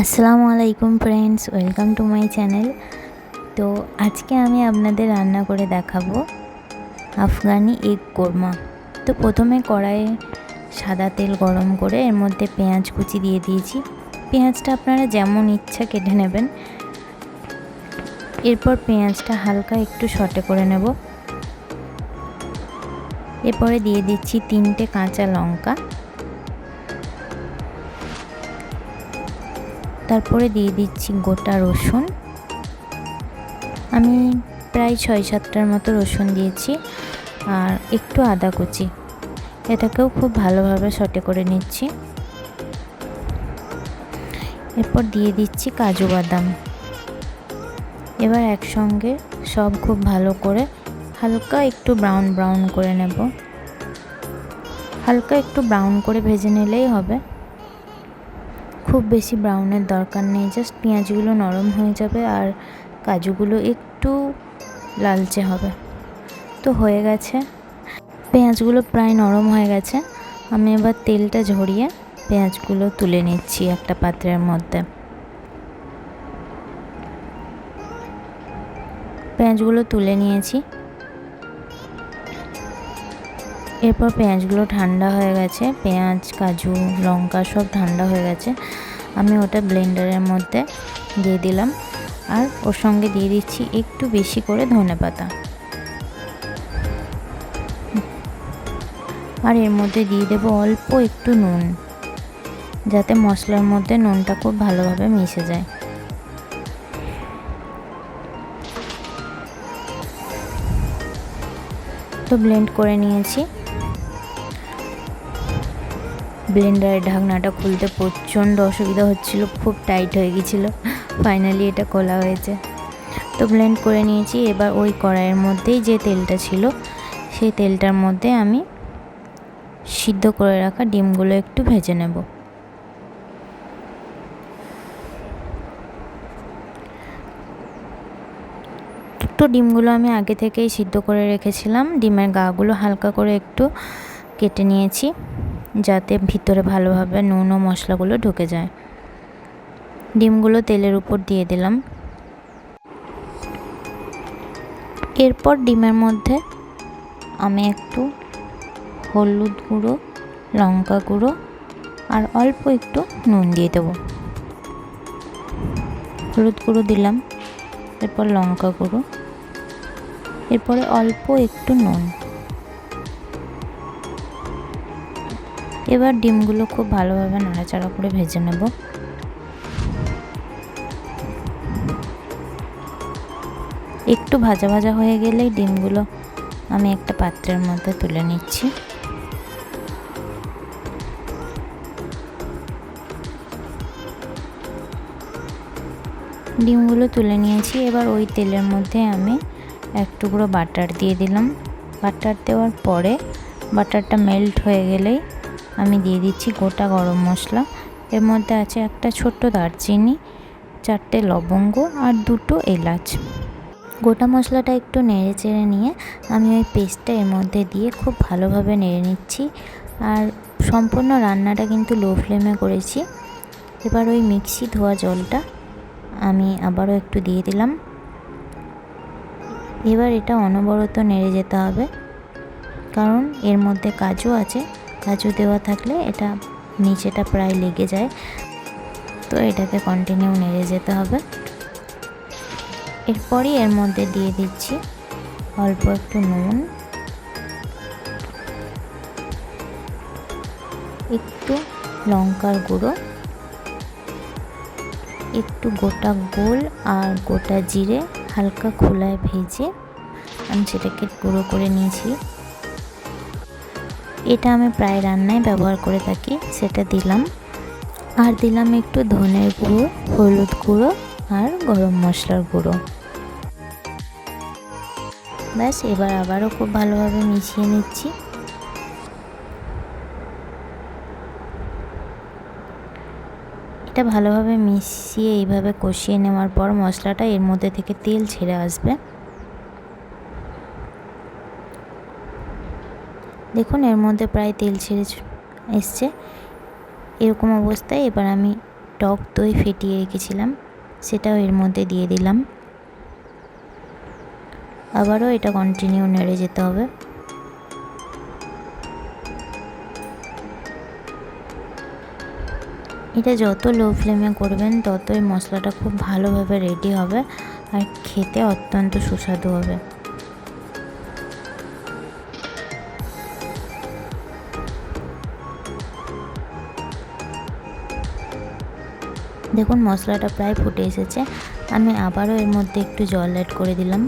আসসালামু আলাইকুম friends welcome to my channel তো আজকে আমি আপনাদের রান্না করে দেখাবো আফগানি এগ কোরমা। তো প্রথমে কড়াইয়ে সাদা তেল গরম করে এর মধ্যে পেঁয়াজ কুচি দিয়ে দিয়েছি। পেঁয়াজটা আপনারা যেমন ইচ্ছা কেটে নেবেন। এরপর পেঁয়াজটা হালকা একটু শটে করে নেব। এরপরে দিয়ে দিচ্ছি তিনটে কাঁচা লঙ্কা। তারপরে দিয়ে দিচ্ছি গোটা রসুন। আমি প্রায় ছয় সাতটার মতো রসুন দিয়েছি আর একটু আদা কুচি। এটাকেও খুব ভালোভাবে সটে করে নিচ্ছি। এরপর দিয়ে দিচ্ছি কাজু বাদাম। এবার একসঙ্গে সব খুব ভালো করে হালকা একটু ব্রাউন ব্রাউন করে নেব। হালকা একটু ব্রাউন করে ভেজে নিলেই হবে। খুব বেশি ব্রাউনের দরকার নেই। জাস্ট পেঁয়াজগুলো নরম হয়ে যাবে আর কাজুগুলো একটু লালচে হবে। তো হয়ে গেছে। পেঁয়াজগুলো প্রায় নরম হয়ে গেছে। আমি এবার তেলটা ঝরিয়ে পেঁয়াজগুলো তুলে নিচ্ছি একটা পাত্রের মধ্যে। পেঁয়াজগুলো তুলে নিয়েছি। এরপর পেঁয়াজগুলো ঠান্ডা হয়ে গেছে। পেঁয়াজ, কাজু, লঙ্কা সব ঠান্ডা হয়ে গেছে। আমি ওটা ব্লেন্ডারের মধ্যে দিয়ে দিলাম। আর ওর সঙ্গে দিয়ে দিচ্ছি একটু বেশি করে ধনে পাতা। আর এর মধ্যে দিয়ে দেবো অল্প একটু নুন, যাতে মশলার মধ্যে নুনটা খুব ভালোভাবে মিশে যায়। তো ব্লেন্ড করে নিয়েছি। ব্লেন্ডারের ঢাকনাটা খুলতে প্রচণ্ড অসুবিধা হচ্ছিল, খুব টাইট হয়ে গেছিল ফাইনালি এটা খোলা হয়েছে। তো ব্লেন্ড করে নিয়েছি, এবার ওই কড়াইয়ের মধ্যেই যে তেলটা ছিল, সেই তেলটার মধ্যে আমি সিদ্ধ করে রাখা ডিমগুলো একটু ভেজে নেব। তো ডিমগুলো আমি আগে থেকেই সিদ্ধ করে রেখেছিলাম। ডিমের গাগুলো হালকা করে একটু কেটে নিয়েছি। যাতে ভিতরে ভালোভাবে নুন ও মশলাগুলো ঢুকে যায়। ডিমগুলো তেলের উপর দিয়ে দিলাম। এরপর ডিমের মধ্যে আমি একটু হলুদ গুঁড়ো, লঙ্কা গুঁড়ো আর অল্প একটু নুন দিয়ে দেবো। হলুদ গুঁড়ো দিলাম, এরপর লঙ্কা গুঁড়ো, এরপরে অল্প একটু নুন। এবার ডিমগুলো খুব ভালোভাবে নাড়াচাড়া করে ভেজে নেব। একটু ভাজা ভাজা হয়ে গেলেই ডিমগুলো আমি একটা পাত্রের মধ্যে তুলে নিচ্ছি। ডিমগুলো তুলে নিয়েছি, এবার ওই তেলের মধ্যে আমি এক টুকরো বাটার দিয়ে দিলাম। বাটার দেওয়ার পরে বাটারটা মেল্ট হয়ে গেলেই আমি দিয়ে দিচ্ছি গোটা গরম মশলা। এর মধ্যে আছে একটা ছোট্ট দারচিনি, চারটে লবঙ্গ আর দুটো এলাচ। গোটা মশলাটা একটু নেড়ে চেড়ে নিয়ে আমি ওই পেস্টটা এর মধ্যে দিয়ে খুব ভালোভাবে নেড়ে নিচ্ছি। আর সম্পূর্ণ রান্নাটা কিন্তু লো ফ্লেমে করেছি। এবার ওই মিক্সি ধোয়া জলটা আমি আবারও একটু দিয়ে দিলাম। এবার এটা অনবরত নেড়ে যেতে হবে। কারণ এর মধ্যে কাজু আছে। কাজু দেওয়া থাকলে এটা নিচেটা প্রায় লেগে যায়। তো এটাকে কন্টিনিউ নেড়ে যেতে হবে। এরপরই এর মধ্যে দিয়ে দিচ্ছি অল্প একটু নুন। একটু লঙ্কার গুঁড়ো। একটু গোটা গোল আর গোটা জিরে হালকা খোলায় ভেজে আমি সেটাকে গুঁড়ো করে নিয়েছি। এটা আমি প্রায় রান্নায় ব্যবহার করে থাকি, সেটা দিলাম। আর দিলাম একটু ধনের গুঁড়ো, হলুদ গুঁড়ো আর গরম মশলার গুঁড়ো। ব্যাস, এবার আবারও খুব ভালোভাবে মিশিয়ে নিচ্ছি। এটা ভালোভাবে মিশিয়ে এইভাবে কষিয়ে নেওয়ার পর মশলাটা এর মধ্যে থেকে তেল ছেড়ে আসবে। দেখুন, এর মধ্যে প্রায় তেল ছেড়ে এসছে। এরকম অবস্থায় এবার আমি টক দই ফেটিয়ে রেখেছিলাম, সেটাও এর মধ্যে দিয়ে দিলাম। আবারও এটা কন্টিনিউ নেড়ে যেতে হবে। এটা যত লো ফ্লেমে করবেন, ততই মশলাটা খুব ভালোভাবে রেডি হবে, আর খেতে অত্যন্ত সুস্বাদু হবে। দেখুন, মশলাটা প্রায় ফুটে এসেছে। আমি আবারও এর মধ্যে একটু জল অ্যাড করে দিলাম।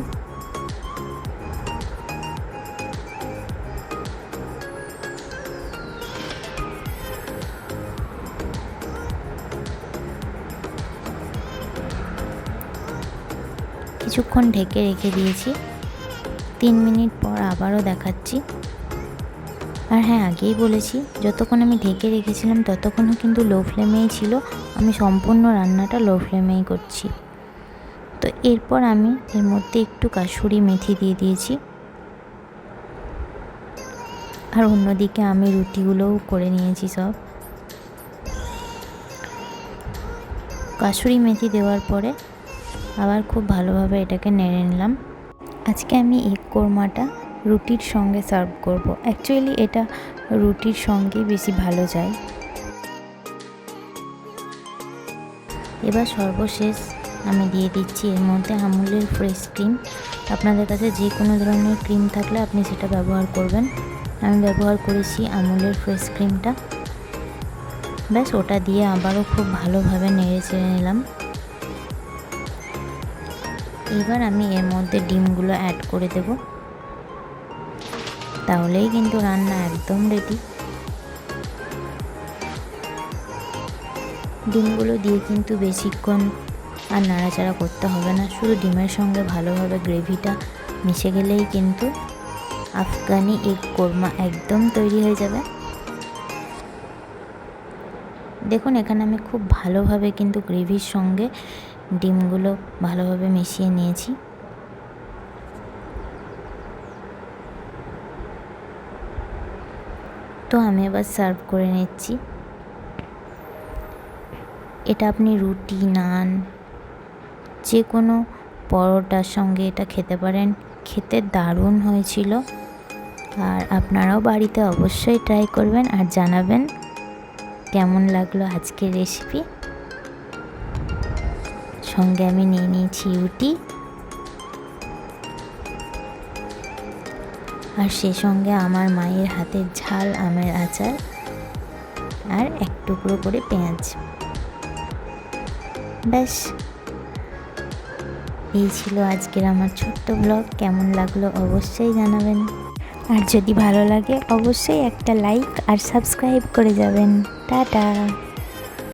কিছুক্ষণ ঢেকে রেখে দিয়েছি। তিন মিনিট পর আবারও দেখাচ্ছি। আর হ্যাঁ আগেই বলেছি, যতক্ষণ আমি ঢেকে রেখেছিলাম, ততক্ষণও কিন্তু লো ফ্লেমেই ছিল। আমি সম্পূর্ণ রান্নাটা লো ফ্লেমেই করছি। তো এরপর আমি এর মধ্যে একটু কাসুরি মেথি দিয়ে দিয়েছি। আর অন্যদিকে আমি রুটিগুলোও করে নিয়েছি সব। কাসুরি মেথি দেওয়ার পরে আবার খুব ভালোভাবে এটাকে নেড়ে নিলাম। আজকে আমি এগ কোরমাটা রুটির সঙ্গে সার্ভ করব। অ্যাকচুয়ালি এটা রুটির সঙ্গেই বেশি ভালো যায়। এবার সর্বশেষ আমি দিয়ে দিচ্ছি, এর মধ্যে আমুলের ফ্রেশ ক্রিম আপনাদের কাছে যে কোনো ধরনের ক্রিম থাকলে আপনি সেটা ব্যবহার করবেন। আমি ব্যবহার করেছি আমুলের ফ্রেশ ক্রিমটা ব্যাস, ওটা দিয়ে আবারও খুব ভালোভাবে নেড়ে চেড়ে নিলাম। এবার আমি এর মধ্যে ডিমগুলো অ্যাড করে দেব। তাহলেই কিন্তু রান্না একদম রেডি ডিমগুলো দিয়ে কিন্তু বেশিক্ষণ আর নাড়াচাড়া করতে হবে না, শুধু ডিমের সঙ্গে ভালোভাবে গ্রেভিটা মিশে গেলেই কিন্তু আফগানি এগ কোরমা একদম তৈরি হয়ে যাবে। দেখুন, এখানে আমি খুব ভালোভাবে কিন্তু গ্রেভির সঙ্গে ডিমগুলো ভালোভাবে মিশিয়ে নিয়েছি। তো আমি এবার সার্ভ করে নিচ্ছি। এটা আপনি রুটি, নান যে কোনো পরোটার সঙ্গে এটা খেতে পারেন। খেতে দারুণ হয়েছিল। আর আপনারাও বাড়িতে অবশ্যই ট্রাই করবেন আর জানাবেন কেমন লাগল আজকের রেসিপি সঙ্গে আমি নিয়ে নিয়েছি রুটি। আর সে সঙ্গে আমার মায়ের হাতের ঝাল, আমের আচার আর এক টুকরো করে পেঁয়াজ। ব্যাস। এই ছিল আজকের আমার ছোট্ট ব্লগ। কেমন লাগল অবশ্যই জানাবেন। আর যদি ভালো লাগে, অবশ্যই একটা লাইক আর সাবস্ক্রাইব করে যাবেন। টাটা।